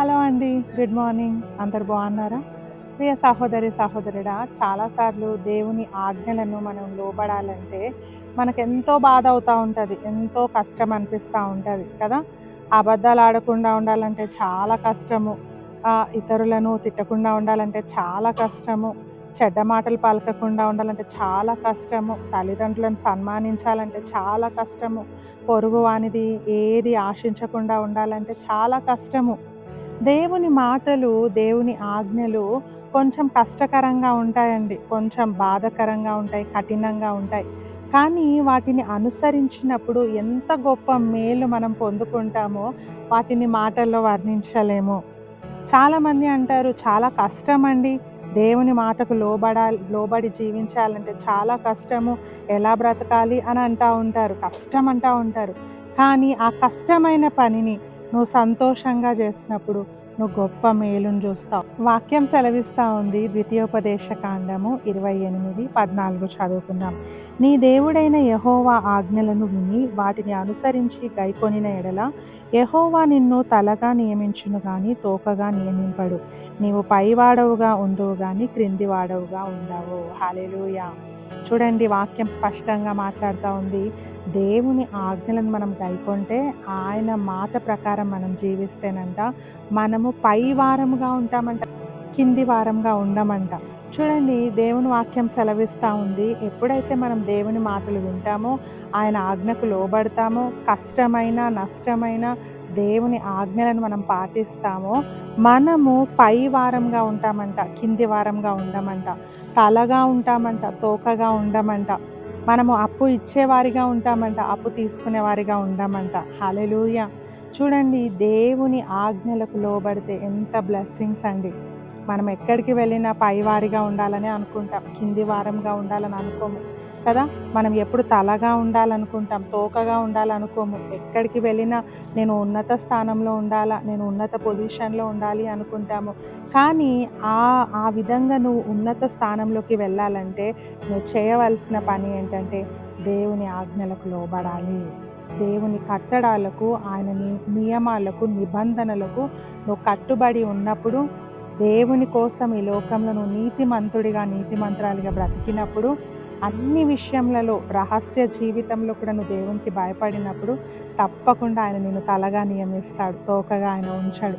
Hello అండి good morning. అందరు బాగున్నారా? ప్రియ సహోదరి సహోదరుడా చాలాసార్లు దేవుని ఆజ్ఞలను మనం లోబడాలంటే మనకు ఎంతో బాధ అవుతూ ఉంటుంది ఎంతో కష్టం అనిపిస్తూ ఉంటుంది కదా? అబద్ధాలు ఆడకుండా ఉండాలంటే చాలా కష్టము. ఇతరులను తిట్టకుండా ఉండాలంటే చాలా కష్టము. చెడ్డ మాటలు పలకకుండా ఉండాలంటే చాలా కష్టము. తల్లిదండ్రులను సన్మానించాలంటే చాలా కష్టము. పొరుగు వానిది ఏది ఆశించకుండా ఉండాలంటే చాలా కష్టము. దేవుని మాటలు దేవుని ఆజ్ఞలు కొంచెం కష్టకరంగా ఉంటాయండి. కొంచెం బాధకరంగా ఉంటాయి కఠినంగా ఉంటాయి. కానీ వాటిని అనుసరించినప్పుడు ఎంత గొప్ప మేలు మనం పొందుకుంటామో వాటిని మాటల్లో వర్ణించలేము. చాలామంది అంటారు చాలా కష్టం అండి దేవుని మాటకు లోబడాలి లోబడి జీవించాలంటే చాలా కష్టము. ఎలా బ్రతకాలి? అని అంటూ ఉంటారు. కష్టం అంటూ ఉంటారు. కానీ ఆ కష్టమైన పనిని నువ్వు సంతోషంగా చేసినప్పుడు నువ్వు గొప్ప మేలును చూస్తావు. వాక్యం సెలవిస్తా ఉంది ద్వితీయోపదేశ కాండము ఇరవై ఎనిమిది పద్నాలుగు చదువుకుందాం. నీ దేవుడైన యహోవా ఆజ్ఞలను విని వాటిని అనుసరించి గైకొనిన ఎడల యహోవా నిన్ను తలగా నియమించును కానీ తోకగా నియమింపడు. నీవు పైవాడవుగా ఉందువు కానీ క్రింది వాడవుగా ఉండవు. హాలేలుయా చూడండి వాక్యం స్పష్టంగా మాట్లాడుతూ ఉంది. దేవుని ఆజ్ఞలను మనం గైకొంటే ఆయన మాట ప్రకారం మనం జీవిస్తేనంట మనము పై వారముగా ఉంటామంట కింది వారంగా ఉండమంట. చూడండి దేవుని వాక్యం సెలవిస్తూ ఉంది. ఎప్పుడైతే మనం దేవుని మాటలు వింటామో ఆయన ఆజ్ఞకు లోబడతామో కష్టమైన నష్టమైన దేవుని ఆజ్ఞలను మనం పాటిస్తామో మనము పై వారంగా ఉంటామంట కింది వారంగా ఉండమంట తలగా ఉంటామంట తోకగా ఉండమంట మనము అప్పు ఇచ్చేవారిగా ఉంటామంట అప్పు తీసుకునేవారిగా ఉండమంట. హలెలూయ చూడండి దేవుని ఆజ్ఞలకు లోబడితే ఎంత బ్లెస్సింగ్స్ అండి. మనం ఎక్కడికి వెళ్ళినా పైవారిగా ఉండాలని అనుకుంటాం కింది వారంగా ఉండాలని అనుకోము. కదా? మనం ఎప్పుడు తలగా ఉండాలనుకుంటాం తోకగా ఉండాలనుకోము. ఎక్కడికి వెళ్ళినా నేను ఉన్నత స్థానంలో ఉండాలా నేను ఉన్నత పొజిషన్లో ఉండాలి అనుకుంటాము. కానీ ఆ ఆ విధంగా నువ్వు ఉన్నత స్థానంలోకి వెళ్ళాలంటే నువ్వు చేయవలసిన పని ఏంటంటే దేవుని ఆజ్ఞలకు లోబడాలి. దేవుని కట్టడాలకు ఆయన ని- నియమాలకు నిబంధనలకు నువ్వు కట్టుబడి ఉన్నప్పుడు దేవుని కోసం ఈ లోకంలో నువ్వు నీతిమంతుడిగా నీతిమంతురాలిగా బ్రతికినప్పుడు అన్ని విషయములలో రహస్య జీవితంలో కూడా నువ్వు దేవునికి భయపడినప్పుడు తప్పకుండా ఆయన నిన్ను తలగా నియమిస్తాడు తోకగా ఆయన ఉంచాడు.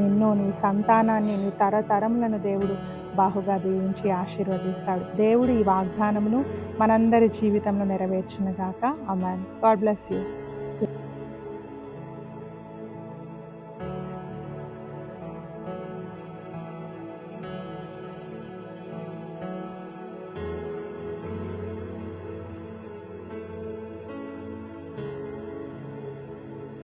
నిన్ను నీ సంతానాన్ని నీ తరతరములను దేవుడు బాహుగా దీవించి ఆశీర్వదిస్తాడు. దేవుడు ఈ వాగ్దానమును మనందరి జీవితంలో నెరవేర్చునుగాక. Amen God bless you.